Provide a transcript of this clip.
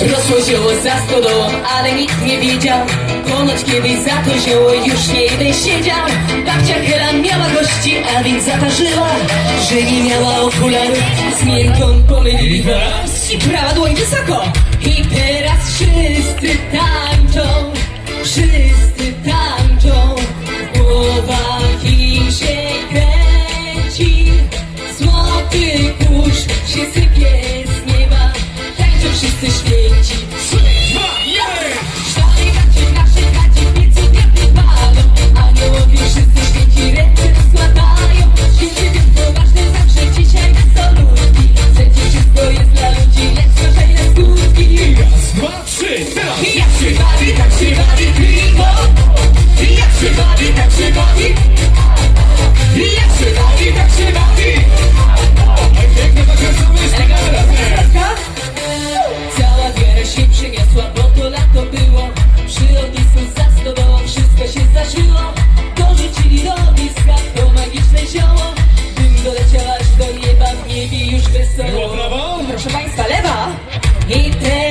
Rosło zioło za stodołą, ale nikt nie wiedział. Ponoć kiedyś za to zioło już nie jeden siedział. Babcia Hela miała gości, a więc zaparzyła Że nie miała okularów, z miętą pomyliła I prawa dłoń wysoko. I teraz wszyscy tańczą Wszyscy tańczą. W głowach im się kręci Złoty Tańczą wszyscy zdarzyło Dorzucili do ogniska to magiczne zioło Dym doleciał aż do nieba, w niebie już Było wesoło prawo? Proszę Państwa, lewa! I teraz